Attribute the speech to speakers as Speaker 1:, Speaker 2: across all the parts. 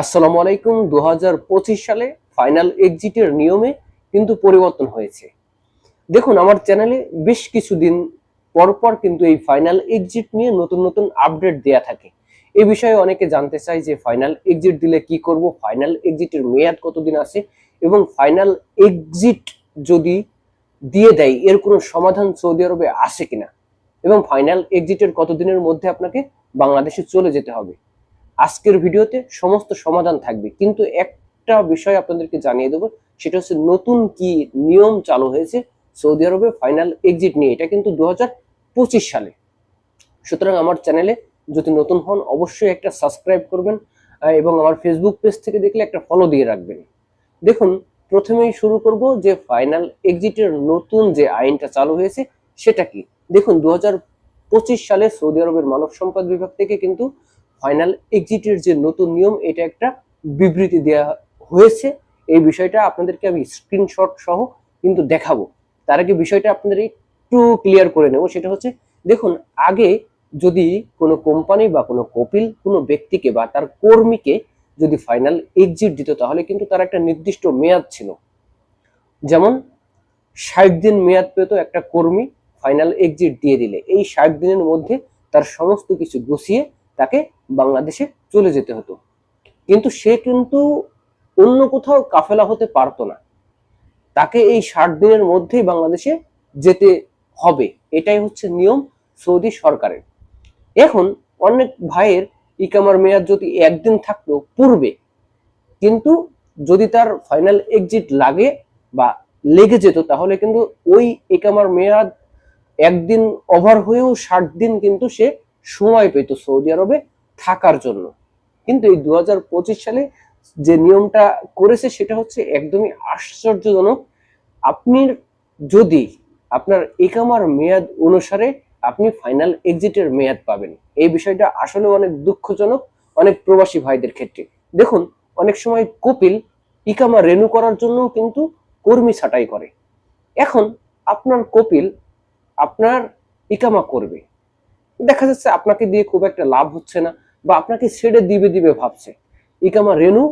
Speaker 1: আসসালামু আলাইকুম। দু হাজার পঁচিশ সালে ফাইনাল এক্সিটের নিয়মে কিন্তু পরিবর্তন হয়েছে। দেখুন, আমার চ্যানেলে বেশ কিছুদিন পর পর কিন্তু এই ফাইনাল এক্সিট নিয়ে নতুন নতুন আপডেট দেয়া থাকে। এ বিষয়ে অনেকে জানতে চায় যে ফাইনাল এক্সিট দিলে কি করব? ফাইনাল এক্সিটের মেয়াদ কতদিন আছে? এবং ফাইনাল এক্সিট যদি দিয়ে দেয়, এর কোনো সমাধান সৌদি আরবে আসে কিনা? এবং ফাইনাল এক্সিটের কতদিনের মধ্যে আপনাকে বাংলাদেশে চলে যেতে হবে? আজকের ভিডিওতে সমস্ত সমাধান থাকবে। কিন্তু একটা বিষয় আপনাদেরকে জানিয়ে দেবো, সেটা হচ্ছে নতুন কি নিয়ম চালু হয়েছে সৌদি আরবে ফাইনাল এক্সিট নিয়ে। এটা কিন্তু দু সালে। সুতরাং আমার চ্যানেলে যদি নতুন হন, অবশ্যই একটা সাবস্ক্রাইব করবেন এবং আমার ফেসবুক পেজ থেকে দেখলে একটা ফলো দিয়ে রাখবেন। দেখুন, প্রথমেই শুরু করব যে ফাইনাল এক্সিটের নতুন যে আইনটা চালু হয়েছে, সেটা কি? দেখুন দু সালে সৌদি আরবের মানব সম্পদ বিভাগ থেকে কিন্তু ফাইনাল এক্সিটের যে নতুন নিয়ম, এটা একটা বিবৃতি দেওয়া হয়েছে। এই বিষয়টা আপনাদেরকে আমি স্ক্রিনশট সহ কিন্তু দেখাবো। তার আগে বিষয়টা আপনাদের একটু ক্লিয়ার করে নেব, সেটা হচ্ছে, দেখুন, আগে যদি কোনো কোম্পানি বা কোনো কপিল কোনো ব্যক্তিকে বা তার কর্মীকে যদি ফাইনাল এক্সিট দিত, তাহলে কিন্তু তার একটা নির্দিষ্ট মেয়াদ ছিল। যেমন, ষাট দিন মেয়াদ পেত একটা কর্মী ফাইনাল এক্সিট দিয়ে দিলে। এই ষাট দিনের মধ্যে তার সমস্ত কিছু গুছিয়ে তাকে বাংলাদেশে চলে যেতে হতো। কিন্তু সে কিন্তু অন্য কোথাও কাফেলা হতে পারতো না। তাকে এই ষাট দিনের মধ্যেই বাংলাদেশে যেতে হবে। এটাই হচ্ছে নিয়ম সৌদি সরকারের। এখন অনেক ভাইয়ের ইকামার মেয়াদ যদি একদিন থাকতো পূর্বে, কিন্তু যদি তার ফাইনাল এক্সিট লাগে বা লেগে যেত, তাহলে কিন্তু ওই একামার মেয়াদ একদিন ওভার হয়েও ষাট দিন কিন্তু সে সময় পেত সৌদি আরবে থাকার জন্য। কিন্তু এই দু হাজার পঁচিশ সালে যে নিয়মটা করেছে সেটা হচ্ছে একদমই আশ্চর্যজনক। আপনি যদি আপনার একামার মেয়াদ অনুসারে আপনি ফাইনাল এক্সিটের মেয়াদ পাবেন। এই বিষয়টা আসলে অনেক দুঃখজনক, অনেক প্রবাসী ভাইদের ক্ষেত্রে। দেখুন, অনেক সময় কপিল ইকামা রেনু করার জন্য কিন্তু কর্মী ছাঁটাই করে। এখন আপনার কপিল আপনার ইকামা করবে। দেখা যাচ্ছে আপনাকে দিয়ে খুব একটা লাভ হচ্ছে না বা আপনাকে ছেড়ে দিবে দিবে ভাবছে। ইকামা রেনু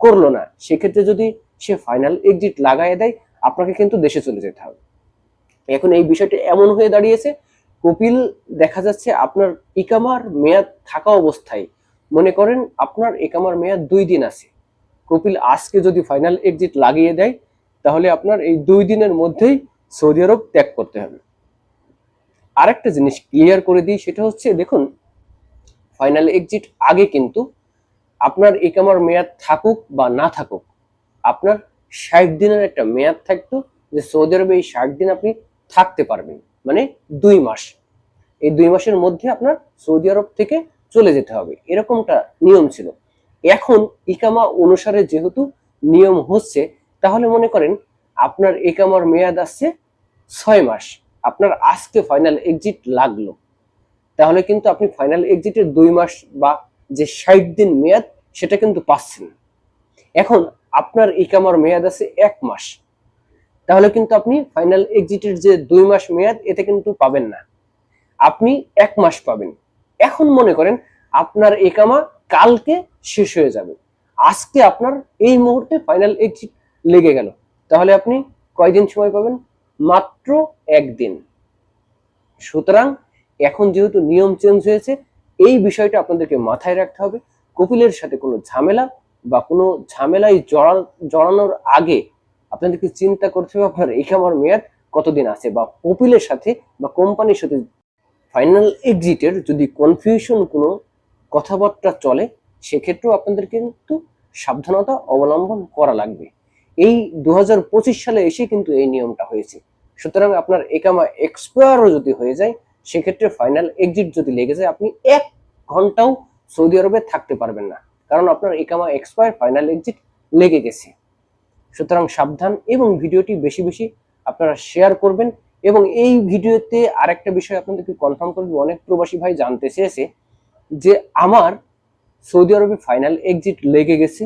Speaker 1: করল না। সেক্ষেত্রে যদি সে ফাইনাল এক্সিট লাগায় দেয়, আপনাকে কিন্তু দেশে চলে যেতে হবে। এখন এই বিষয়টা এমন হয়ে দাঁড়িয়েছে, কপিল দেখা যাচ্ছে আপনার ইকামার মেয়াদ থাকা অবস্থায়। মনে করেন আপনার ইকামার মেয়াদ দুই দিন আছে। কপিল আজকে যদি ফাইনাল এক্সিট লাগিয়ে দেয়, তাহলে আপনার এই দুই দিনের মধ্যেই সৌদি আরব ত্যাগ করতে হবে। আরেকটা জিনিস ক্লিয়ার করে দিই, সেটা হচ্ছে দেখুন ফাইনাল এক্সিট আগে কিন্তু আপনার একামার মেয়াদ থাকুক বা না থাকুক, আপনার ষাট দিনের একটা মেয়াদ থাকতো যে সৌদি আরবে এই ষাট দিন আপনি থাকতে পারবেন মানে দুই মাস। এই দুই মাসের মধ্যে আপনার সৌদি আরব থেকে চলে যেতে হবে, এরকমটা নিয়ম ছিল। এখন ইকামা অনুসারে যেহেতু নিয়ম হচ্ছে, তাহলে মনে করেন আপনার একামার মেয়াদ আসছে ছয় মাস। আপনার আজকে ফাইনাল এক্সিট লাগল। তাহলে কিন্তু আপনি ফাইনাল এক্সিটের দুই মাস বা যে ষাট দিন মেয়াদ, সেটা কিন্তু পাচ্ছেন এখন আপনার ইকামার মেয়াদ আছে এক মাস। তাহলে কিন্তু আপনি ফাইনাল এক্সিটের যে দুই মাস মেয়াদ এতে কিন্তু পাবেন না। আপনি এক মাস পাবেন। এখন মনে করেন আপনার একামা কালকে শেষ হয়ে যাবে। আজকে আপনার এই মুহূর্তে ফাইনাল এক্সিট লেগে গেল। তাহলে আপনি কয়দিন সময় পাবেন? মাত্র একদিন। সুতরাং এখন যেহেতু নিয়ম চেঞ্জ হয়েছে, এই বিষয়টা আপনাদেরকে মাথায় রাখতে হবে। কপিলের সাথে কোনো ঝামেলা বা কোনো ঝামেলায় জড়া, জড়ানোর আগে আপনাদেরকে চিন্তা করতে হবে আপনার একামার মেয়াদ কতদিন আছে বা কপিলের সাথে বা কোম্পানির সাথে ফাইনাল এক্সিটের যদি কনফিউশন কোনো কথাবার্তা চলে, সেক্ষেত্রেও আপনাদের কিন্তু সাবধানতা অবলম্বন করা লাগবে। এই দু হাজার পঁচিশ সালে এসে কিন্তু এই নিয়মটা হয়েছে। সুতরাং আপনার একামা এক্সপায়ারও যদি হয়ে যায়, সেক্ষেত্রে ফাইনাল এক্সিট যদি লেগে যায়, আপনি এক ঘন্টাও সৌদি আরবে থাকতে পারবেন না। কারণ আপনার একামা এক্সপায়ার ফাইনাল এক্সিট লেগে গেছে। সুতরাং সাবধান এবং ভিডিওটি বেশি বেশি আপনারা শেয়ার করবেন এবং এই ভিডিওতে আরেকটা বিষয় আপনাদেরকে কনফার্ম করব, অনেক প্রবাসী ভাই জানতে চেয়েছে যে আমার সৌদি আরবে ফাইনাল এক্সিট লেগে গেছে।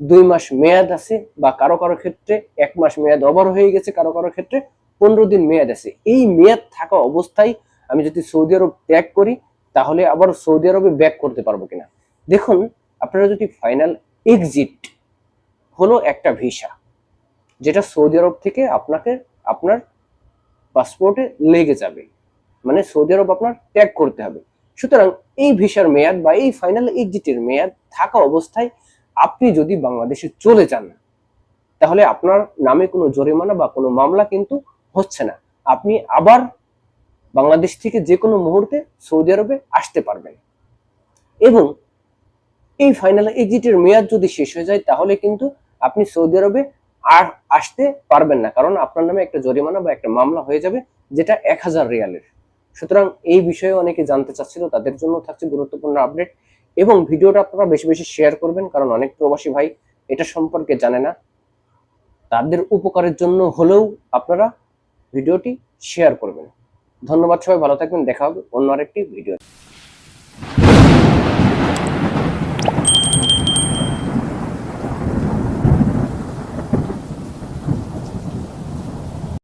Speaker 1: দুই মাস মেয়াদ আছে বা কারও কারও ক্ষেত্রে এক মাস মেয়াদ ওভার হয়ে গেছে, কারও কারও ক্ষেত্রে পনেরো দিন মেয়াদ আছে। এই মেয়াদ থাকা অবস্থায় আমি যদি সৌদি আরব ত্যাগ করি, তাহলে আবার সৌদি আরবে ব্যাক করতে পারব কিনা? দেখুন, আপনারা যদি ফাইনাল এক্সিট হলো একটা ভিসা যেটা সৌদি আরব থেকে আপনাকে আপনার পাসপোর্টে লেগে যাবে। মানে সৌদি আরব আপনার ত্যাগ করতে হবে। সুতরাং এই ভিসার মেয়াদ বা এই ফাইনাল এক্সিটের মেয়াদ থাকা অবস্থায় আপনি যদি বাংলাদেশে চলে যান, তাহলে আপনার নামে কোনো জরিমানা বা কোনো মামলা কিন্তু হচ্ছে না। আপনি আবার বাংলাদেশ থেকে যে কোনো মুহূর্তে সৌদি আরবে আসতে পারবেন। এবং এই ফাইনাল এক্সিটের মেয়াদ যদি শেষ হয়ে যায়, তাহলে কিন্তু আপনি সৌদি আরবে আর আসতে পারবেন না, কারণ আপনার নামে একটা জরিমানা বা একটা মামলা হয়ে যাবে, যেটা এক হাজার রিয়ালের। সুতরাং এই বিষয়ে অনেকে জানতে চাচ্ছিল, তাদের জন্য থাকছে গুরুত্বপূর্ণ আপডেট এবং ভিডিওটা আপনারা বেশি বেশি শেয়ার করবেন, কারণ অনেক প্রবাসী ভাই এটা সম্পর্কে জানে না। তাদের উপকারের জন্য হলেও আপনারা ভিডিওটি শেয়ার করবেন। ধন্যবাদ সবাই, ভালো থাকবেন, দেখা হবে অন্য আরেকটি ভিডিও